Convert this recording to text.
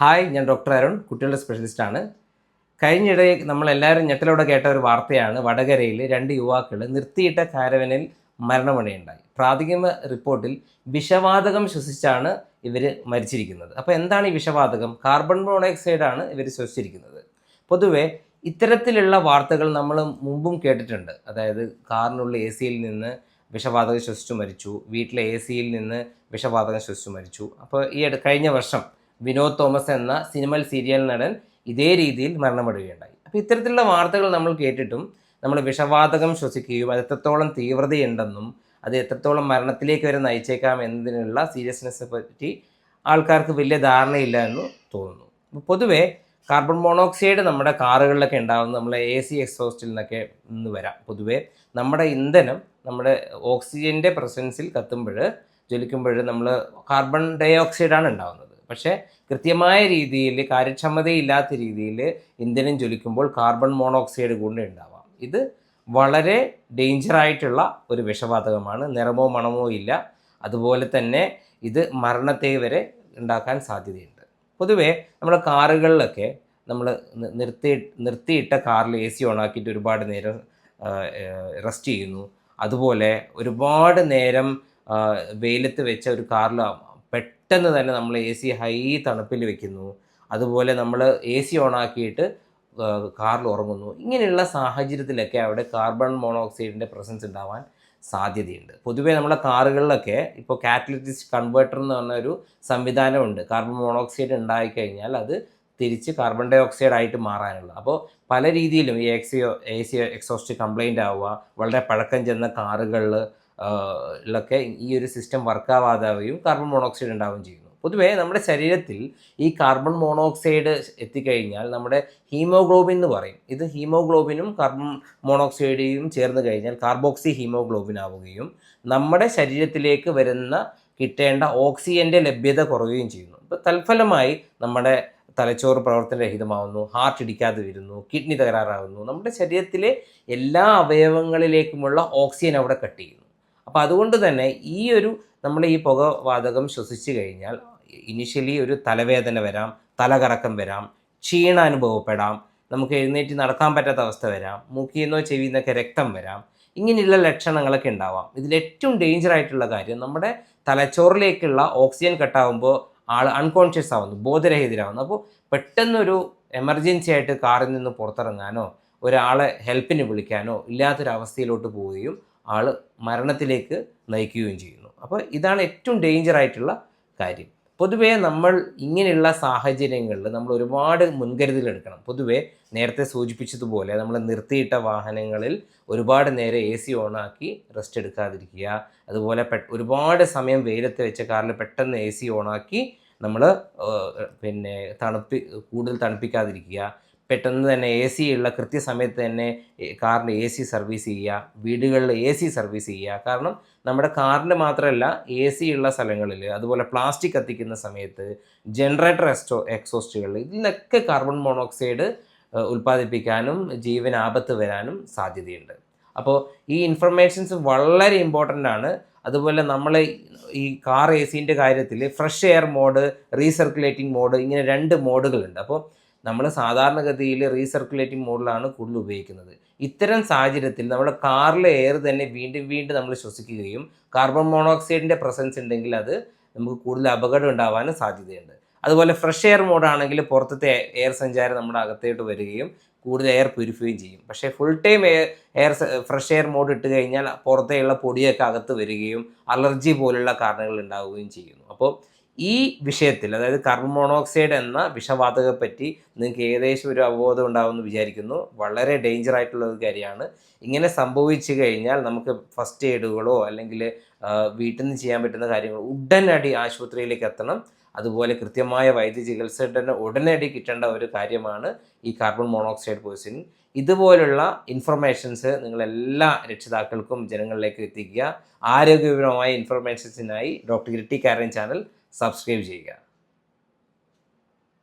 Hi ഞാൻ doctor Arun കുട്ടികളുടെ സ്പെഷ്യലിസ്റ്റാണ് കഴിഞ്ഞിടെ നമ്മളെല്ലാവരും ഞെട്ടലോടെ കേട്ട ഒരു വാർത്തയാണ്. വടകരയിൽ രണ്ട് യുവാക്കൾ നിർത്തിയിട്ട കാരവനിൽ മരണമടയുണ്ടായി പ്രാഥമിക റിപ്പോർട്ടിൽ വിഷവാതകം ശ്വസിച്ചാണ് ഇവർ മരിച്ചിരിക്കുന്നത്. അപ്പോൾ എന്താണ് ഈ വിഷവാതകം? കാർബൺ മോണോക്സൈഡാണ് ഇവർ ശ്വസിച്ചിരിക്കുന്നത്. പൊതുവേ ഇത്തരത്തിലുള്ള വാർത്തകൾ നമ്മൾ മുമ്പും കേട്ടിട്ടുണ്ട്. അതായത് കാറിനുള്ള എ സിയിൽ നിന്ന് വിഷവാതകം ശ്വസിച്ചു മരിച്ചു വീട്ടിലെ എ സിയിൽ നിന്ന് വിഷവാതകം ശ്വസിച്ചു മരിച്ചു. അപ്പോൾ ഈ കഴിഞ്ഞ വർഷം വിനോദ് തോമസ് എന്ന സിനിമൽ സീരിയൽ നടൻ ഇതേ രീതിയിൽ മരണപ്പെടുകയുണ്ടായി. അപ്പോൾ ഇത്തരത്തിലുള്ള വാർത്തകൾ നമ്മൾ കേട്ടിട്ടും നമ്മൾ വിഷവാതകം ശ്വസിക്കുകയും അത് എത്രത്തോളം തീവ്രതയുണ്ടെന്നും അത് എത്രത്തോളം മരണത്തിലേക്ക് വരെ നയിച്ചേക്കാം എന്നതിനുള്ള സീരിയസ്നെസ്സെ പറ്റി ആൾക്കാർക്ക് വലിയ ധാരണയില്ല എന്ന് തോന്നുന്നു. അപ്പോൾ പൊതുവേ കാർബൺ മോണോക്സൈഡ് നമ്മുടെ കാറുകളിലൊക്കെ ഉണ്ടാകുന്ന നമ്മളെ എ സി എക്സോസ്റ്റിൽ നിന്നൊക്കെ നിന്ന് വരാം. പൊതുവേ നമ്മുടെ ഇന്ധനം നമ്മുടെ ഓക്സിജന്റെ പ്രസൻസിൽ കത്തുമ്പോൾ ജ്വലിക്കുമ്പോൾ നമ്മൾ കാർബൺ ഡൈ ഓക്സൈഡാണ് ഉണ്ടാകുന്നത് പക്ഷേ കൃത്യമായ രീതിയിൽ കാര്യക്ഷമതയില്ലാത്ത രീതിയിൽ ഇന്ധനം ജ്വലിക്കുമ്പോൾ കാർബൺ മോണോക്സൈഡ് കൂടെ ഉണ്ടാവാം. ഇത് വളരെ ഡേഞ്ചറായിട്ടുള്ള ഒരു വിഷവാതകമാണ്. നിറമോ മണമോ ഇല്ല. അതുപോലെ തന്നെ ഇത് മരണത്തെ വരെ ഉണ്ടാക്കാൻ സാധ്യതയുണ്ട്. പൊതുവേ നമ്മുടെ കാറുകളിലൊക്കെ നമ്മൾ നിർത്തി നിർത്തിയിട്ട കാറിൽ എ സി ഓണാക്കിയിട്ട് ഒരുപാട് നേരം റെസ്റ്റ് ചെയ്യുന്നു. അതുപോലെ ഒരുപാട് നേരം വെയിലത്ത് വെച്ച ഒരു കാറിൽ പെട്ടെന്ന് തന്നെ നമ്മൾ എ സി ഹൈ തണുപ്പിൽ വെക്കുന്നു. അതുപോലെ നമ്മൾ എ സി ഓണാക്കിയിട്ട് കാറിൽ ഉറങ്ങുന്നു. ഇങ്ങനെയുള്ള സാഹചര്യത്തിലൊക്കെ അവിടെ കാർബൺ മോണോക്സൈഡിന്റെ പ്രസൻസ് ഉണ്ടാവാൻ സാധ്യതയുണ്ട്. പൊതുവേ നമ്മുടെ കാറുകളിലൊക്കെ ഇപ്പോൾ കാറ്റലിറ്റിക് കൺവേർട്ടർ എന്ന് പറഞ്ഞ ഒരു സംവിധാനമുണ്ട്. കാർബൺ മോണോക്സൈഡ് ഉണ്ടായിക്കഴിഞ്ഞാൽ അത് തിരിച്ച് കാർബൺ ഡൈ ഓക്സൈഡ് ആയിട്ട് മാറാനുള്ള. അപ്പോൾ പല രീതിയിലും ഈ എക്സി എ സി എക്സോസ്റ്റ് കംപ്ലൈന്റ് ആവുക വളരെ പഴക്കം ചെന്ന കാറുകളിൽ ളൊക്കെ ഈ ഒരു സിസ്റ്റം വർക്കാവാതാവുകയും കാർബൺ മോണോക്സൈഡ് ഉണ്ടാവുകയും ചെയ്യുന്നു. പൊതുവേ നമ്മുടെ ശരീരത്തിൽ ഈ കാർബൺ മോണോക്സൈഡ് എത്തിക്കഴിഞ്ഞാൽ നമ്മുടെ ഹീമോഗ്ലോബിൻ എന്ന് പറയും. ഇത് ഹീമോഗ്ലോബിനും കാർബൺ മോണോക്സൈഡും ചേർന്ന് കഴിഞ്ഞാൽ കാർബോക്സി ഹീമോഗ്ലോബിൻ ആവുകയും നമ്മുടെ ശരീരത്തിലേക്ക് വരുന്ന കിട്ടേണ്ട ഓക്സിജന്റെ ലഭ്യത കുറയുകയും ചെയ്യുന്നു. അപ്പോൾ തൽഫലമായി നമ്മുടെ തലച്ചോറ് പ്രവർത്തനരഹിതമാവുന്നു ഹാർട്ട് ഇടിക്കാതെ വരുന്നു കിഡ്നി തകരാറാവുന്നു. നമ്മുടെ ശരീരത്തിലെ എല്ലാ അവയവങ്ങളിലേക്കുമുള്ള ഓക്സിജൻ അവിടെ കട്ട് ചെയ്യുന്നു. അപ്പോൾ അതുകൊണ്ട് തന്നെ ഈ ഒരു നമ്മൾ ഈ പുകവാതകം ശ്വസിച്ചു കഴിഞ്ഞാൽ ഇനിഷ്യലി ഒരു തലവേദന വരാം തലകറക്കം വരാം ക്ഷീണ അനുഭവപ്പെടാം നമുക്ക് എഴുന്നേറ്റ് നടക്കാൻ പറ്റാത്ത അവസ്ഥ വരാം മൂക്കിൽ നിന്നോ ചെവിയിൽ നിന്നൊക്കെ രക്തം വരാം ഇങ്ങനെയുള്ള ലക്ഷണങ്ങളൊക്കെ ഉണ്ടാവാം. ഇതിൽ ഏറ്റവും ഡേഞ്ചർ ആയിട്ടുള്ള കാര്യം നമ്മുടെ തലച്ചോറിലേക്കുള്ള ഓക്സിജൻ കട്ടാവുമ്പോൾ ആൾ അൺകോൺഷ്യസ് ആവുന്നു ബോധരഹിതരാകുന്നു അപ്പോൾ പെട്ടെന്നൊരു എമർജൻസി ആയിട്ട് കാറിൽ നിന്ന് പുറത്തിറങ്ങാനോ ഒരാളെ ഹെൽപ്പിന് വിളിക്കാനോ ഇല്ലാത്തൊരവസ്ഥയിലോട്ട് പോവുകയും ആൾ മരണത്തിലേക്ക് നയിക്കുകയും ചെയ്യുന്നു. അപ്പോൾ ഇതാണ് ഏറ്റവും ഡേഞ്ചർ ആയിട്ടുള്ള കാര്യം. പൊതുവേ നമ്മൾ ഇങ്ങനെയുള്ള സാഹചര്യങ്ങളിൽ നമ്മൾ ഒരുപാട് മുൻകരുതൽ എടുക്കണം. പൊതുവേ നേരത്തെ സൂചിപ്പിച്ചതുപോലെ നമ്മൾ നിർത്തിയിട്ട വാഹനങ്ങളിൽ ഒരുപാട് നേരെ എ സി ഓണാക്കി റെസ്റ്റ് എടുക്കാതിരിക്കുക. അതുപോലെ പെ ഒരുപാട് സമയം വെയിലത്ത് വെച്ച കാറിൽ പെട്ടെന്ന് എ സി ഓണാക്കി നമ്മൾ പിന്നെ തണുപ്പി കൂടുതൽ തണുപ്പിക്കാതിരിക്കുക. പെട്ടെന്ന് തന്നെ എ സി ഉള്ള കൃത്യസമയത്ത് തന്നെ കാറിന്റെ എ സി സർവീസ് ചെയ്യുക വീടുകളിൽ എ സി സർവീസ് ചെയ്യുക. കാരണം നമ്മുടെ കാറിന്റെ മാത്രമല്ല എ സി ഉള്ള സ്ഥലങ്ങളിൽ അതുപോലെ പ്ലാസ്റ്റിക് കത്തിക്കുന്ന സമയത്ത് ജനറേറ്റർ എക്സ്റ്റോ എക്സോസ്റ്റുകളിൽ ഇതിലൊക്കെ കാർബൺ മോണോക്സൈഡ് ഉൽപ്പാദിപ്പിക്കാനും ജീവൻ ആപത്ത് വരാനും സാധ്യതയുണ്ട്. അപ്പോൾ ഈ ഇൻഫർമേഷൻസ് വളരെ ഇമ്പോർട്ടന്റ് ആണ്. അതുപോലെ നമ്മൾ ഈ കാർ എ സീന്റെ കാര്യത്തിൽ fresh air mode recirculating mode ഇങ്ങനെ രണ്ട് മോഡുകളുണ്ട് അപ്പോൾ നമ്മൾ സാധാരണഗതിയിൽ റീസർക്കുലേറ്റിംഗ് മോഡിലാണ് കൂടുതൽ ഉപയോഗിക്കുന്നത്. ഇത്തരം സാഹചര്യത്തിൽ നമ്മുടെ കാറിലെ എയർ തന്നെ വീണ്ടും വീണ്ടും നമ്മൾ ശ്വസിക്കുകയും കാർബൺ മോണോക്സൈഡിന്റെ പ്രസൻസ് ഉണ്ടെങ്കിൽ അത് നമുക്ക് കൂടുതൽ അപകടം ഉണ്ടാവാനും സാധ്യതയുണ്ട്. അതുപോലെ ഫ്രഷ് എയർ മോഡാണെങ്കിൽ പുറത്തത്തെ എയർ സഞ്ചാരം നമ്മുടെ അകത്തേട്ട് വരികയും കൂടുതൽ എയർ പ്യൂരിഫൈയും ചെയ്യും. പക്ഷേ full time air fresh air mode ഇട്ട് കഴിഞ്ഞാൽ പുറത്തേയുള്ള പൊടിയൊക്കെ അകത്ത് വരികയും അലർജി പോലുള്ള കാരണങ്ങൾ ഉണ്ടാവുകയും ചെയ്യുന്നു. അപ്പോൾ ഈ വിഷയത്തിൽ അതായത് കാർബൺ മോണോക്സൈഡ് എന്ന വിഷവാതകത്തെ പറ്റി നിങ്ങൾക്ക് ഏകദേശം ഒരു അവബോധം ഉണ്ടാവുമെന്ന് വിചാരിക്കുന്നു. വളരെ ഡേഞ്ചർ ആയിട്ടുള്ള ഒരു കാര്യമാണ്. ഇങ്ങനെ സംഭവിച്ചു കഴിഞ്ഞാൽ നമുക്ക് ഫസ്റ്റ് എയ്ഡുകളോ അല്ലെങ്കിൽ വീട്ടിൽ നിന്ന് ചെയ്യാൻ പറ്റുന്ന കാര്യങ്ങൾ ഉടനടി ആശുപത്രിയിലേക്ക് എത്തണം. അതുപോലെ കൃത്യമായ വൈദ്യ ചികിത്സ തന്നെ ഉടനടി കിട്ടേണ്ട ഒരു കാര്യമാണ് ഈ കാർബൺ മോണോക്സൈഡ് പോയിസണിങ്. ഇതുപോലുള്ള ഇൻഫർമേഷൻസ് നിങ്ങൾ എല്ലാ രക്ഷിതാക്കൾക്കും ജനങ്ങളിലേക്ക് എത്തിക്കുക. ആരോഗ്യപരമായ ഇൻഫർമേഷൻസിനായി ഡോക്ടർ ഇരട്ടി കാരൻ ചാനൽ സബ്സ്ക്രൈബ് ചെയ്യുക